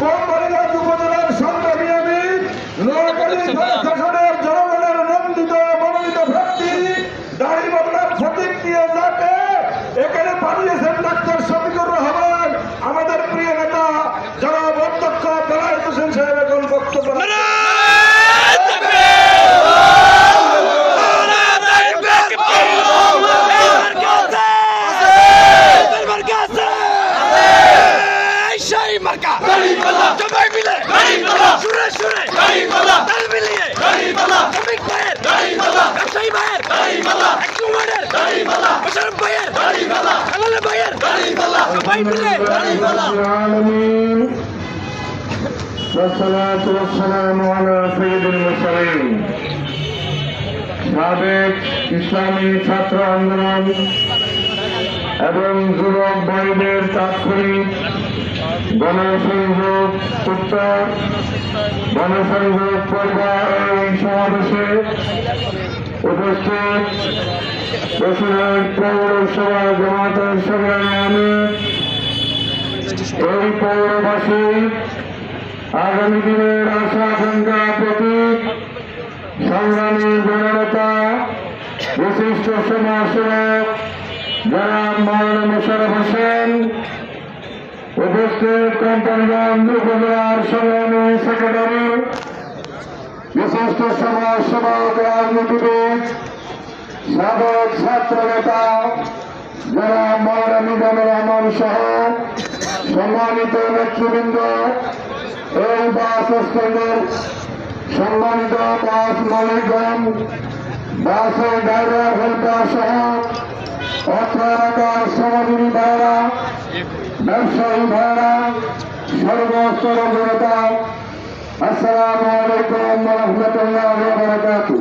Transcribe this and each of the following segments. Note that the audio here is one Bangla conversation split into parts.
কোম্পানিগঞ্জ উপজেলার সংগ্রামী আমি নোয়াখালী প্রশাসনের জনগণের নন্দিত মনোনীত ব্যক্তি দাড়ি বদলার ফটিক নিয়ে যাকে এখানে পাঠিয়েছেন ডাক্তার শফিকুর রহমান আমাদের প্রিয় নেতা জনাব অধ্যক্ষ বেলায়েত হোসেন সাহেব এখন বক্তব্য রাখবেন। العالمين والصلاة والسلام على سيد المرسلين সাবেক ইসলামী ছাত্র আন্দোলন এবং যুবক ভাইদের তাৎক্ষণিক গণসংযোগ উত্তর গণসংযোগ পর্ব এই সমাবেশে উপস্থিত বসুরহাট পৌরসভা জামাতের সংগ্রামী আমি এই পৌরবাসী আগামী দিনের আশা আকাঙ্ক্ষা প্রতীক, সংগ্রামী জননেতা, বিশিষ্ট সমাজসেবক যারা মৌলানা মোশারফ হোসেন, উপস্থিত কোম্পানিগঞ্জ উপজেলার সংগ্রামী সেক্রেটারি, বিশিষ্ট সমাজসেবক, রাজনীতিবিদ সাবেক ছাত্র নেতা যারা মৌলানা মিজানুর রহমান সহ সম্মানিত নেতৃবৃন্দ, এই বাস স্ট্যান্ডের সম্মানিত বাস মালিকগণ বাসের ড্রাইভার হেল্পার সহ অত্র এলাকার সমাজী ভাইরা ব্যবসায়ী ভাইরা সর্বস্তর জনতা, আসসালামু আলাইকুম রহমতুল্লাহ বারাকাতু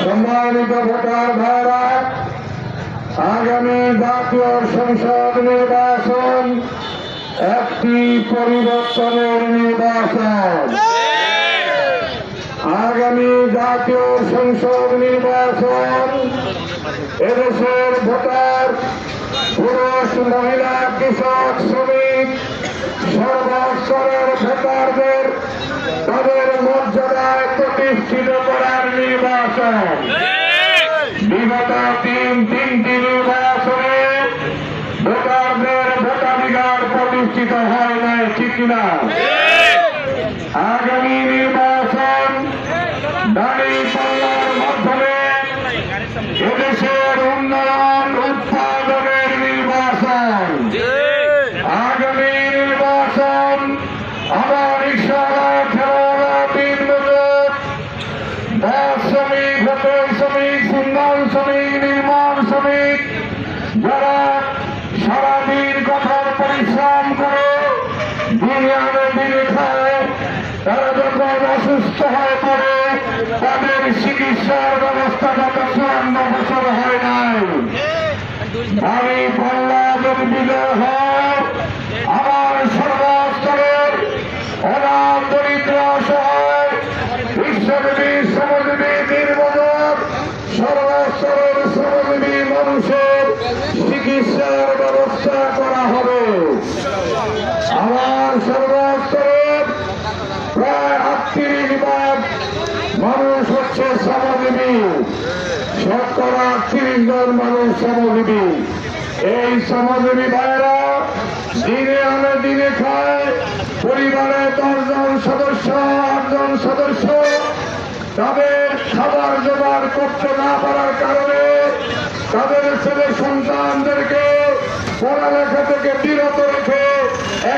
সম্মানিত ভোটার ভাইরা, আগামী জাতীয় সংসদ নির্বাচন একটি পরিবর্তনের নির্বাচন। আগামী জাতীয় সংসদ নির্বাচন, এদেশের ভোটার, পুরুষ, মহিলা, কৃষক, শ্রমিক, সর্বস্তরের ভোটারদের তাদের মর্যাদায় প্রতিষ্ঠিত করার নির্বাচন। বিগত তিন তিনটি বিজয় হয় আমার সর্বস্তরের দরিদ্র সহায় বিশ্বজীবী, শ্রমজীবী শ্রমজীবী মানুষের চিকিৎসার ব্যবস্থা করা হবে। আমার সর্বস্তরের প্রায় আটত্রিশ ভাগ মানুষ হচ্ছে শ্রমজীবী। শতকরা জন মানুষ শ্রমজীবী। এই শ্রমজীবী ভাইরা দিনে আনে দিনে খায়। পরিবারে দশজন সদস্য আটজন সদস্য। তাদের খাবার জোগাড় করতে না পারার কারণে তাদের ছেলে সন্তানদেরকে পড়ালেখা থেকে বিরত রেখে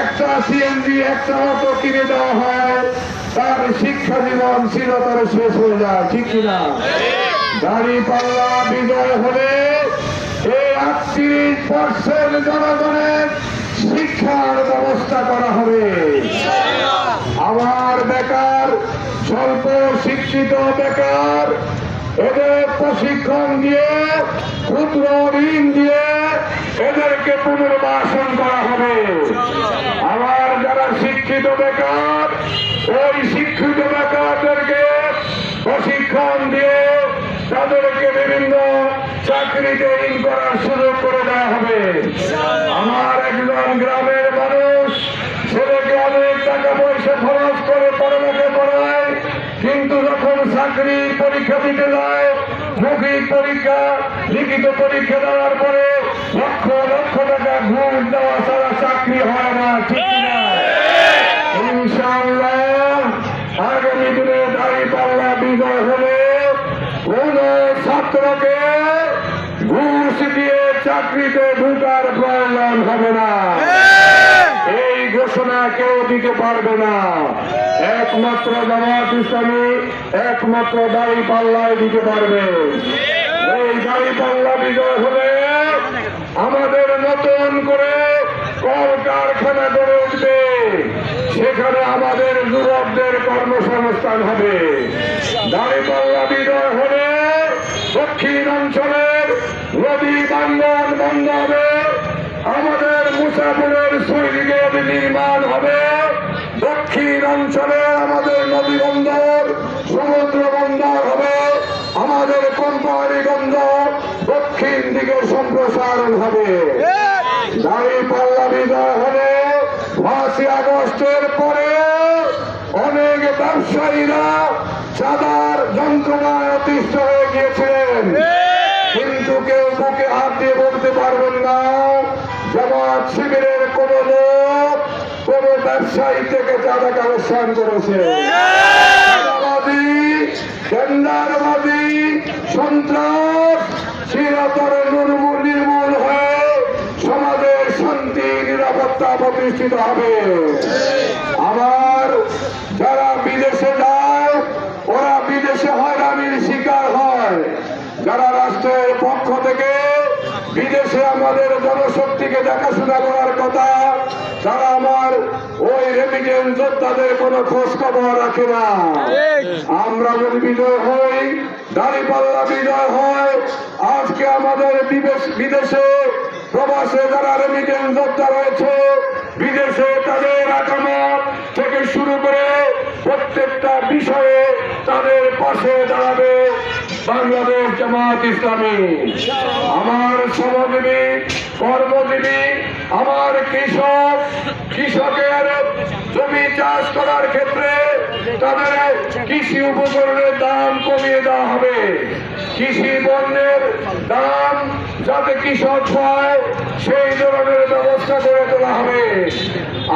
একটা সিএনজি একটা অটো কিনে দেওয়া হয়। তার শিক্ষা জীবন চিরতরে শেষ হয়ে যায় ঠিক কিনা? দাড়ি পাল্লা বিজয় হলে পার্সেন্ট জনগণের শিক্ষার ব্যবস্থা করা হবে। আমার বেকার, স্বল্প শিক্ষিত বেকার, এদের প্রশিক্ষণ দিয়ে, ক্ষুদ্র ঋণ দিয়ে এদেরকে পুনর্বাসন করা হবে। আমার যারা শিক্ষিত বেকার, ওই শিক্ষিত বেকারদেরকে প্রশিক্ষণ দিয়ে তাদেরকে বিভিন্ন জমিতে করার সুযোগ করে দেওয়া হবে। আমার একজন গ্রামের মানুষ ছেলেকে অনেক টাকা পয়সা খরচ করে পড়ালেখা পড়ায় কিন্তু যখন চাকরি পরীক্ষা দিতে যায় মৌখিক পরীক্ষা লিখিত পরীক্ষা দেওয়ার পরে দিতে পারবে না। একমাত্র জামাত ইসলামী, একমাত্র দাড়ি পাল্লায় দিতে পারবে। এই দাড়ি পাল্লা বিজয় হলে আমাদের নতুন করে কল কারখানা গড়ে উঠবে। সেখানে আমাদের যুবকদের কর্মসংস্থান হবে। দাঁড়িপাল্লা বিজয় হলে দক্ষিণ অঞ্চলের নদী বাঙ্গন বন্ধ হবে। আমাদের মুসাফুরের সুইচ নির্মাণ হবে। দক্ষিণ অঞ্চলে আমাদের নদী বন্দর, সমুদ্র বন্দর হবে। আমাদের কোম্পানি বন্দর দক্ষিণ দিকে সম্প্রসারণ হবে। দাড়ি পাল্লা বিজয় হলে পাঁচই আগস্টের পরে অনেক ব্যবসায়ীরা চাঁদার যন্ত্রণায় অতিষ্ঠ হয়ে গিয়েছিলেন। কিন্তু কেউ বুকে হাত দিয়ে বলতে পারবেন না। জামাত শিবিরের কোন লোক, কোন ব্যবসায়ী থেকে চাঁদা কালেকশন করেছে। প্রতিষ্ঠিত হবে। আবার যারা বিদেশে যায় ওরা বিদেশে হয়রানির শিকার হয় যারা রাষ্ট্রের পক্ষ থেকে বিদেশে আমাদের জনশক্তিকে দেখাশোনা করার কথা তারা আমার ওই রেমিটেন্স যোদ্ধাদের কোনো খোঁজ খবর রাখে না। আমরা যদি বিজয় হই দাঁড়িপাল্লা বিজয় হয় আজকে আমাদের বিদেশে প্রবাসে যারা রেমিটেন্স যোদ্ধা রয়েছে বিদেশে তাদের আকামত থেকে শুরু করে প্রত্যেকটা বিষয়ে তাদের পাশে দাঁড়াবে বাংলাদেশ জামাত ইসলামী। আমার শ্রমজীবী কর্মজীবী আমার কৃষক, কৃষকের জমি চাষ করার ক্ষেত্রে তাদের কৃষি উপকরণের দাম কমিয়ে দেওয়া হবে। কৃষি পণ্যের দাম যাতে কৃষক পায় সেই ধরনের ব্যবস্থা করে তোলা হবে।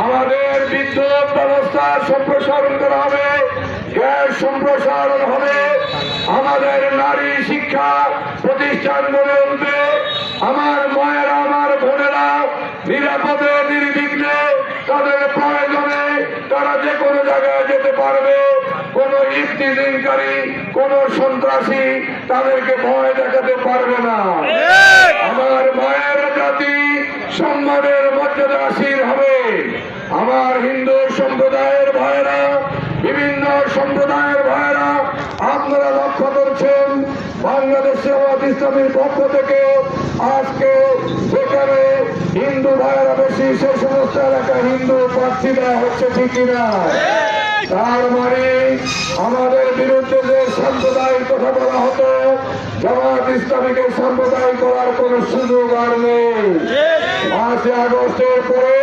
আমাদের বিদ্যুৎ ব্যবস্থা সম্প্রসারণ করা হবে, গ্যাস সম্প্রসারণ হবে। আমাদের নারী শিক্ষা প্রতিষ্ঠান গড়ে উঠবে। আমার মায়েরা, আমার বোনেরা নিরাপদে, নির্বিঘ্নে তাদের প্রয়োজনে তারা যে কোনো জায়গায় যেতে পারবে। কোন ইফতিজিনকারী কোন সন্ত্রাসী তাদেরকে ভয় দেখাতে পারবে না। আমার মায়ের জাতি সম্মানের মর্যাদাশীল হবে। আমার হিন্দু সম্প্রদায়ের ভাইয়েরা, বিভিন্ন সম্প্রদায়ের ভাইয়েরা আপনারা লক্ষ্য করছেন, বাংলাদেশ জামাত ইসলামীর পক্ষ থেকে আজকে সেখানে হিন্দু ভাইয়েরা বেশি, সে সমস্ত এলাকায় হিন্দু প্রার্থী দেওয়া হচ্ছে, ঠিক কিনা? তার মানে আমাদের বিরুদ্ধে যে সাম্প্রদায়িক কথা বলা হতো, জামাত ইসলামীকে সাম্প্রদায়িক করার কোন সুযোগ আর নেই। পাঁচই আগস্টের পরে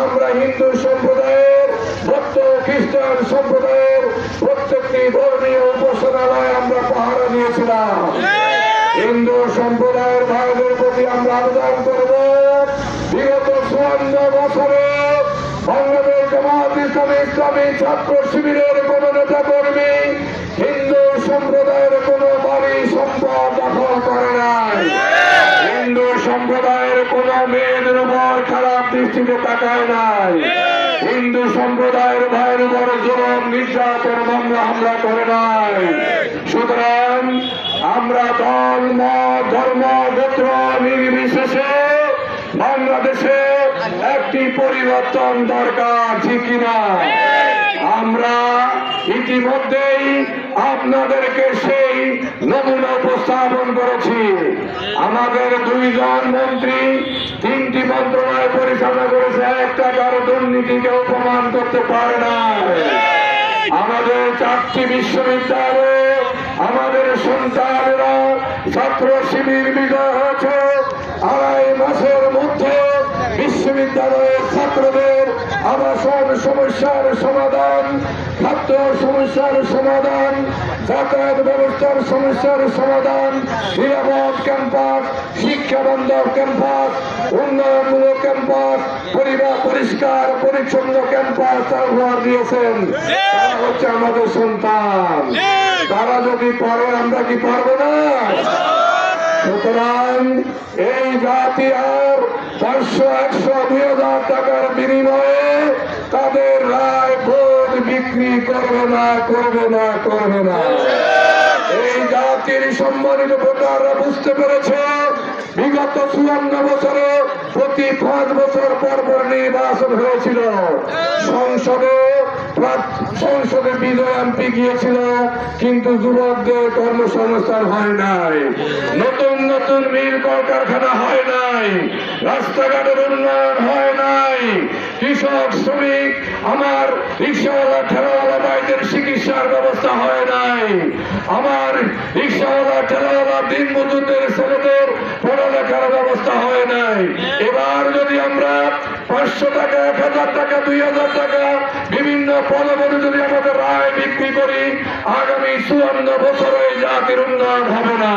আমরা হিন্দু সম্প্রদায়ের ভক্ত খ্রিস্টান সম্প্রদায়ের প্রত্যেকটি ধর্মীয় উপাসনালয় আমরা পাহারা দিয়েছিলাম। হিন্দু সম্প্রদায়ের ভাইদের প্রতি আমরা আবেদন করব। বিগত চুয়ান্ন বছরে বাংলাদেশ জামাত ইসলামী ইসলামী ছাত্র শিবিরের কোন নেতা কর্মী হিন্দু সম্প্রদায়ের কোন বাড়ি সম্পদ দখল করে নাই। হিন্দু সম্প্রদায়ের কোন মেয়েদের উপর খারাপ দৃষ্টিতে তাকায় নাই। হিন্দু সম্প্রদায়ের ভাইয়ের উপর জুলম নির্যাতন হামলা করে নাই। সুতরাং আমরা দল ধর্ম, গোত্র নির্বিশেষে বাংলাদেশে একটি পরিবর্তন দরকার, ঠিক কিনা? আমরা ইতিমধ্যেই আপনাদেরকে সেই নমুনা উপস্থাপন করেছি। আমাদের দুইজন মন্ত্রী তিনটি মন্ত্রণালয় পরিচালনা করেছে, একটা কারও দুর্নীতিকে অপমান করতে পারে না আমাদের চারটি বিশ্ববিদ্যালয়ে আমাদের সন্তানেরা ছাত্র শিবির বিজয় হয়েছে। আড়াই মাসের মধ্যে বিশ্ববিদ্যালয়ের ছাত্রদের আবাসন সমস্যার সমাধান খাদ্য সমস্যার সমাধান, যাতায়াত ব্যবস্থার সমস্যার সমাধান, নিরাপদ ক্যাম্পাস, শিক্ষা বান্ধব ক্যাম্পাস, উন্নয়নমূলক ক্যাম্পাস, পরিবার পরিষ্কার, পরিচ্ছন্ন ক্যাম্পাস তারা উপহার দিয়েছেন। তারা হচ্ছে আমাদের সন্তান। তারা যদি পারে, আমরা কি পারব না? সুতরাং এই জাতি আর পাঁচশো, একশো, দুই না, করবে না করবে না। এই জাতির সম্মানিত ভোটাররা বুঝতে পেরেছে, বিগত চুয়ান্ন বছরে প্রতি পাঁচ বছর পর পর নির্বাচন হয়েছিল। সংসদে সংসদে বিজয় এমপি গিয়েছিল, কিন্তু যুবকদের কর্মসংস্থান হয় নাই। নতুন নতুন মিল কলকারখানা হয় নাই। রাস্তাঘাটের উন্নয়ন হয় নাই। কৃষক, শ্রমিক, আমার রিক্সাওয়ালা, ঠেলাওয়ালা ভাইদের চিকিৎসার ব্যবস্থা হয় নাই। আমার রিক্সাওয়ালা, ঠেলাওয়ালা, দিন মজুরদের, ছেলেদের পড়ালেখার ব্যবস্থা হয় নাই। এবার যদি আমরা পাঁচশো টাকা, এক হাজার টাকা, দুই হাজার টাকা বিভিন্ন পদবনে যদি আমাদের রায় বিক্রি করি, আগামী চুয়ান্ন বছরে জাতির উন্নয়ন হবে না।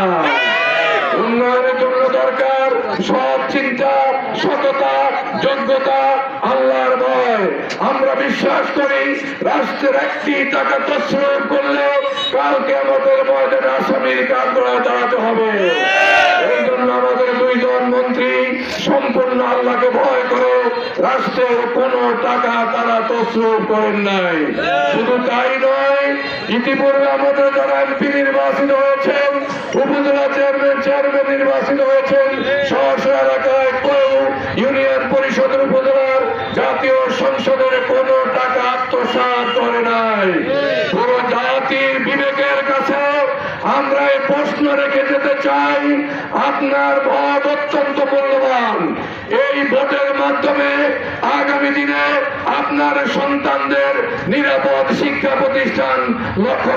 উন্নয়নের জন্য দরকার সৎ চিন্তা, সততা, যোগ্যতা, আল্লাহর ভয়। আমরা বিশ্বাস করি, রাষ্ট্রের একটি টাকা তছরূপ করলে কালকে আমাদের ময়দানে আসামির কাজ দাঁড়াতে হবে। এই জন্য আমাদের দুইজন মন্ত্রী সম্পূর্ণ আল্লাহকে ভয় করে, রাষ্ট্রের কোন টাকা তারা তছরূপ করেন নাই। শুধু তাই নয়, ইতিপূর্বে আমাদের যারা এমপি নির্বাচিত হয়েছেন, উপজেলা চেয়ারম্যান চেয়ারম্যান নির্বাচিত হয়েছেন রেখে যেতে চাই, আপনার ভোট অত্যন্ত মূল্যবান। এই ভোটের মাধ্যমে আগামী দিনে আপনার সন্তানদের নিরাপদ শিক্ষা প্রতিষ্ঠান লক্ষ্য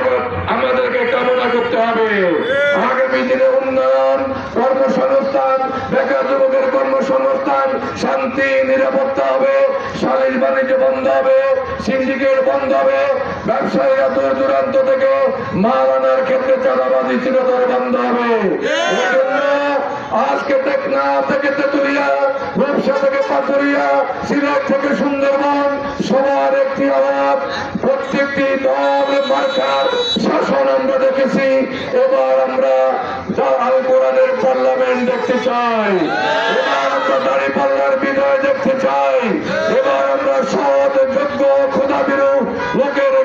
আমাদেরকে কামনা করতে হবে। আগামী দিনে উন্নয়ন, কর্মসংস্থান, বেকার যুবকের কর্মসংস্থান, শান্তি, নিরাপত্তা হবে সালিশ বাণিজ্য বন্ধ হবে, সিন্ডিকেট বন্ধ হবে ব্যবসায়ীরা দূর দূরান্ত থেকে মাল আনার ক্ষেত্রে চাঁদাবাজি চিরতর বন্ধ হবে। আজকে টেকনা থেকে তেতুলিয়া, ব্যবসা থেকে পাথুরিয়া, সিলেট থেকে সুন্দরবন, সবার একটি আওয়াজ, প্রত্যেকটি দল, মার্কার শাসন আমরা দেখেছি। এবার আমরা আল কোরআনের পার্লামেন্ট দেখতে চাই। এবার আমরা দাঁড়ি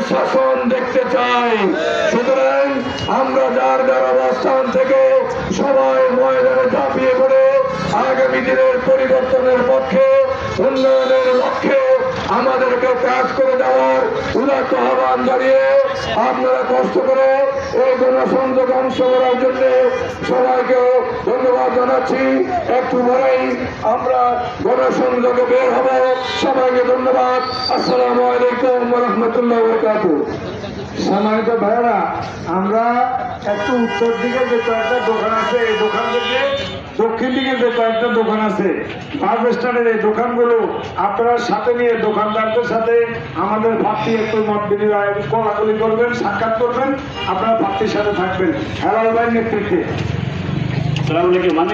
শাসন দেখতে চাই। সুতরাং আমরা যার যার অবস্থান থেকে সবাই ময়দানে ঝাঁপিয়ে পড়ে, আগামী দিনের পরিবর্তনের পক্ষে, উন্নয়নের লক্ষ্যে আমাদেরকে কাজ করে দেওয়ার উদাত্ত আহ্বান জানিয়ে আপনারা কষ্ট করে এই গণসংযোগ অংশ করার জন্য সবাইকে ধন্যবাদ জানাচ্ছি। একটু পরেই আমরা গণসংযোগে বের হব। সবাইকে ধন্যবাদ। আসসালামু আলাইকুম রহমতুল্লাহ সম্মানিত ভাইরা আমরা একটু উত্তর দিকে যে কয়েকটা দোকান আছে, এই দোকান থেকে দক্ষিণ দিকে যে কয়েকটা দোকান আছে স্ট্যান্ডের এই দোকানগুলো আপনারা সাথে নিয়ে দোকানদারদের সাথে আমাদের ভাতৃ একটু মত বিনিময় কলাকলি করবেন, সাক্ষাৎ করবেন, আপনারা ভাবটির সাথে থাকবেন। হেলাল ভাই নেতৃত্বে। মানে